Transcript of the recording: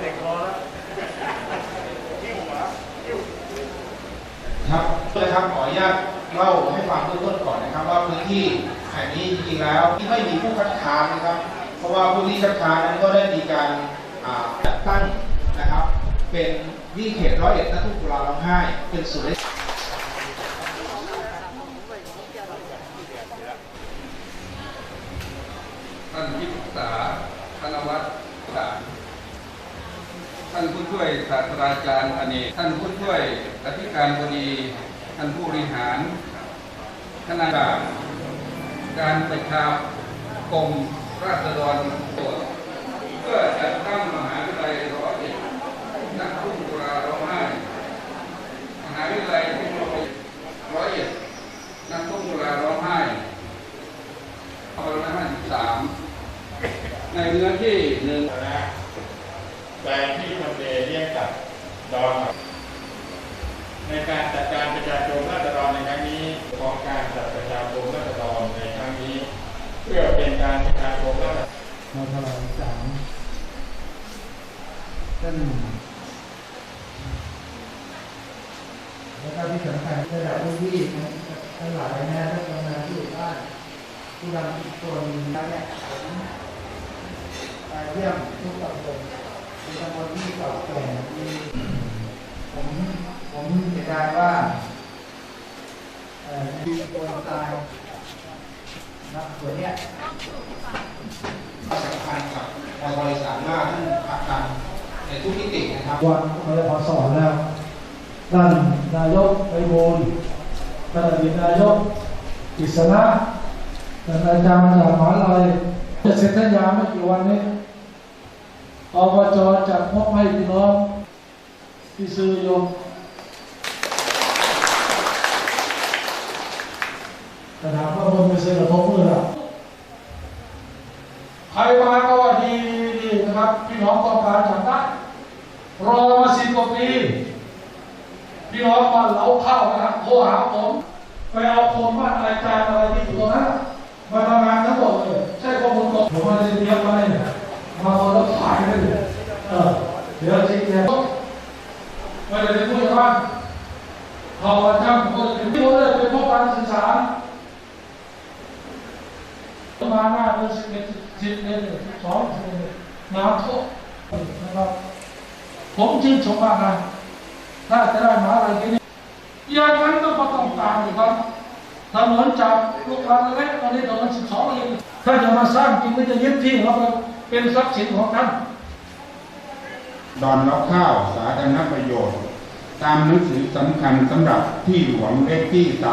เป็นเด็กคอแล้วที่หัวครับนะครับขออนุญาตเล่าให้ฟังเบื้องต้นก่อนนะครับ ว่าพื้นที่แห่งนี้จริงๆแล้วที่ไม่มีผู้คัดค้านนะครับ เพราะว่าผู้ที่คัดค้านนั้นก็ได้มีการจัดตั้งนะครับ เป็นวิเขตร้อยเอ็ดนัทุกตุลาร้องไห้เป็นศูนย์ท่านพิพาาธนวัฒน์ ท่านผู้ช่วยศาสตราจารย์อเนกท่านผู้ช่วยอธิการบดี ท่านผู้บริหารคณะการการประชาคมราษฎรตัวเพื่อจัดตั้งมหาวิทยาลัยร้อยเอ็ดนักทุ่งตุลาร้องไห้มหาวิทยาลัยเทคโนโลยีร้อยเอ็ดนักทุ่งตุลาร้องไห้2553ในเนื้อที่หนึ่ง ลงที่ทำเลเรียกกับดอนในการจัดการประชาชนราษฎรในครั้งนี้ของการจัดประชาชนราษฎรในครั้งนี้ เพื่อเป็นการประชาชนราษฎรมาถวายสารท่านแล้วก็ที่สำคัญระดับพื้นที่ทั้งหลายนะท่านกำนันผู้ใหญ่บ้านผู้นำชุมชนแล้วเนี่ยไปเยี่ยมทุกตำบล เป็นตำบลที่เก่าแก่มีผมผมเสียดายว่าเอ่อมีคนตายนับตัวเนี้ยสำคัญกับในบริษัทมากท่ผลักดันในทุกมิตินะครับวันเราพอสอนแล้วท่านนายกไปบูลท่านอดีตนายกอิสระท่านอาจารย์จากมหาลัยจะเซ็นสัญญาไม่กี่วันนี้ อบจจะมอบให้พี่น้องที่ซื้อยมแต่ถามว่าคนไปซื้อกระทบมือหรอใครมาก็ว่าดีดีนะครับพี่น้องต้องการจับได้รอมาสิบกว่าปีพี่น้องมาเหลาข้าวนะครับโทรหาผมไปเอาคนบ้าอาจารย์อะไรที่อยู่ตรงนั้นมาทำงานทั้งหมดเลยใช่ข้อมูลตรงผมมาเรียนเรียนมาเนี่ยมาคนละฝ่ายเลยเออเดี๋ยวจริงเนี่ยไม่ได้เป็นผู้ใหญ่บ้าน เขาประจำก็เป็นที่ผมเลยเป็นพ่อการศึกษามาหน้าเป็นสิบเอ็ดสิบเอ็ดสองสิบเอ็ดน้ำท่วมนะครับผมชื่นชมมากนะถ้าจะได้มาอะไรทีนี่อย่างนั้นก็ต้องตามอยู่ครับถนนจากลูกหลานเล็กตอนนี้ถนนสิบสองเลนถ้าจะมาสร้างจริงไม่จะยึดที่เราเป็นทรัพย์สินของท่านดอนล็อกข้าวสาธารณประโยชน์ ตามหนังสือสำคัญสำหรับที่หลวงเลขที่3